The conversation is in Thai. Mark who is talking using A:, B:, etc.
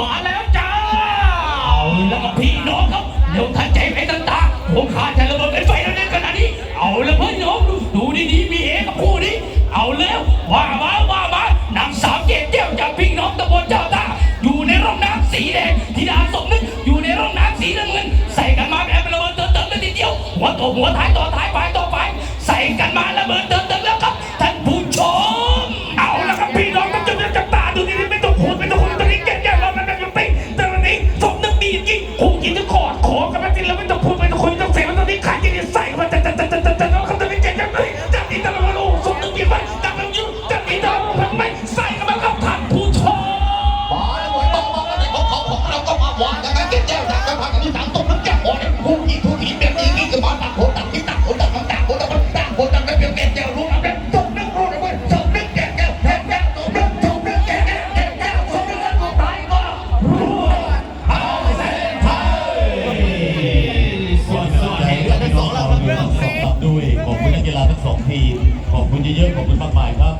A: มาแล้วจ้าเอาแล้วก็พี่น้องครับเดี๋ยวท่านใจไปต่างๆผมขาดใจระเบิดเป็นไฟแล้วในขณะนี้ เอาล้วพี่อนน้องดูดูดีๆมีเอกับคู่นี้ เอาแล้วว่ามาว่ามา นางสาวเกศแก้วจากพี่น้องตำบลเจ้าตา อยู่ในร่องน้ำสีแดงธิดาสมนึกอยู่ในร่องน้ำสีน้ำเงิน ใส่กันมาแบบระเบิดเติมเติมกันทีเดียวหัวตัวหัวท้ายต่อท้ายปลายต่อปลายใส่กันมาระเบิดเติม ผู้
B: หญิงผู้หญิงแบบนี้กี่กระบาดต่างคนต่างที่ต่างคนต่างต่างคนต่างต่างคนต่างกันเก็บแก้วรู้นะแบบต้มน้ำรู้นะเว้ยต้มน้ำแก้วแก้วแก้วแก้วต้มน้ำต้มน้ำแก้วแก้วแก้วแก้วต้มน้ำแล้วก็ตายก็รู้เอาแสนไทย
C: ส่วนส่วนแห่งเดือนที่สองเรื่องสองด้วยขอบคุณนักกีฬาทั้งสองทีมขอบคุณเยอะๆขอบคุณมากมายครับ